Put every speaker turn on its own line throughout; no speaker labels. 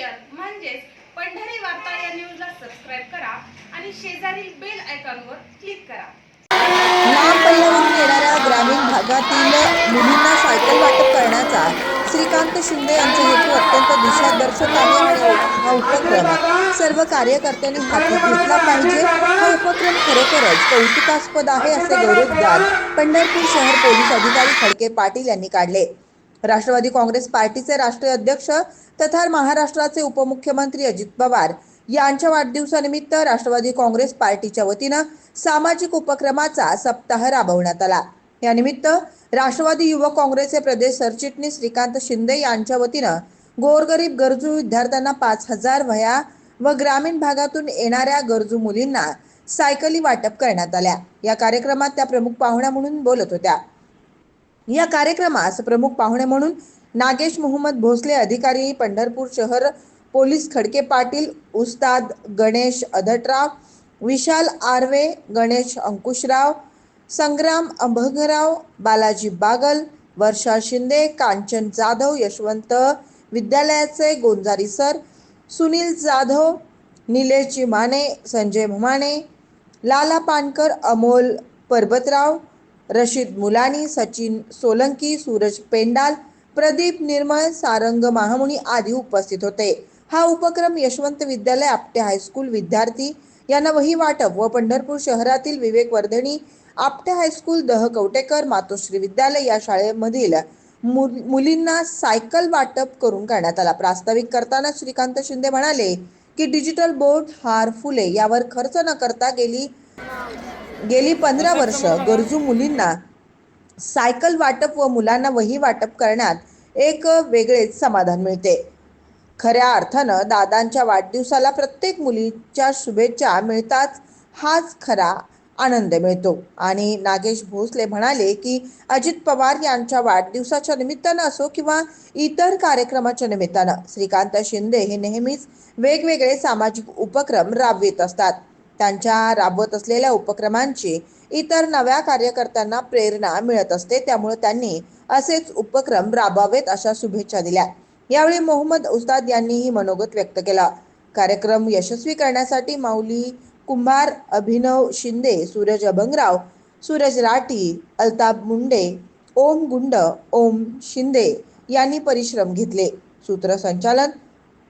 Share म्हणजेच पंढरी वार्ता या न्यूजला सबस्क्राईब करा आणि शेजारील बेल आयकॉनवर क्लिक करा.
लांब पल्ल्यावरून येणाऱ्या ग्रामीण भागातील मुलींना सायकल वाटप करण्याचा श्रीकांत शिंदे यांचा हेतू अत्यंत दिशादर्शक आहे आणि हा उपक्रम सर्व कार्यकर्त्यांनी हाती घेतला पाहिजे. हा उपक्रम खरोखरच कौतुकास्पद आहे असे गौरवोद्गार पंढरपूर शहर पोलीस अधिकारी खडके पाटील यांनी काढले. राष्ट्रवादी काँग्रेस पार्टीचे राष्ट्रीय अध्यक्ष तथा महाराष्ट्राचे उपमुख्यमंत्री अजित पवार यांच्या वाढदिवसानिमित्त राष्ट्रवादी काँग्रेस पार्टीच्या वतीनं सामाजिक उपक्रमाचा सप्ताह राबवण्यात आला. यानिमित्त राष्ट्रवादी युवक काँग्रेसचे प्रदेश सरचिटणीस श्रीकांत शिंदे यांच्या वतीनं गोरगरीब गरजू विद्यार्थ्यांना पाच हजार वह्या व ग्रामीण भागातून येणाऱ्या गरजू मुलींना सायकली वाटप करण्यात आल्या. या कार्यक्रमात त्या प्रमुख पाहुण्या म्हणून बोलत होत्या. या कार्यक्रमास प्रमुख पाहुणे म्हणून नागेश मोहम्मद भोसले अधिकारी पंढरपूर शहर पोलीस खडके पाटील उस्ताद गणेश अधटराव विशाल आर्वे गणेश अंकुशराव संग्राम अंभगराव बालाजी बागल वर्षा शिंदे कांचन जाधव यशवंत विद्यालयाचे गोंजारी सर सुनील जाधव निलेश माने संजय माने लाला पानकर अमोल परबतराव रशीद मुलानी सचिन सोलंकी सूरज पेंडाल प्रदीप निर्मळ सारंग महामुनी आदी उपस्थित होते. हा उपक्रम यशवंत विद्यालय आपटे हायस्कूल विद्यार्थी यांना वही वाटप व पंढरपूर शहरातील विवेक वर्धनी आपटे हायस्कूल दह कवटेकर मातोश्री विद्यालय या शाळेमधील मु- मुलींना सायकल वाटप करून करण्यात आला. प्रास्ताविक करताना श्रीकांत शिंदे म्हणाले की डिजिटल बोर्ड हार फुले यावर खर्च न करता गेली गेली पंधरा वर्ष गरजू मुलींना सायकल वाटप व मुलांना वही वाटप करण्यात एक वेगळेच समाधान मिळते. खऱ्या अर्थानं दादांच्या वाढदिवसाला प्रत्येक मुलीच्या शुभेच्छा मिळताच हाच खरा आनंद मिळतो. आणि नागेश भोसले म्हणाले की अजित पवार यांच्या वाढदिवसाच्या निमित्तानं असो किंवा इतर कार्यक्रमाच्या निमित्तानं श्रीकांत शिंदे हे नेहमीच वेगवेगळे सामाजिक उपक्रम राबवित असतात. त्यांच्या राबवत असलेल्या उपक्रमांची इतर नव्या कार्यकर्त्यांना प्रेरणा मिळत असते. त्यामुळे त्यांनी असेच उपक्रम राबवावेत अशा शुभेच्छा दिल्या. यावेळी मोहम्मद उस्ताद यांनीही मनोगत व्यक्त केला. कार्यक्रम यशस्वी करण्यासाठी माऊली कुंभार अभिनव शिंदे सूरज अभंगराव सूरज राठी अल्ताब मुंडे ओम गुंड ओम शिंदे यांनी परिश्रम घेतले. सूत्रसंचालन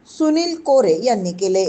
सुनील कोरे यांनी केले.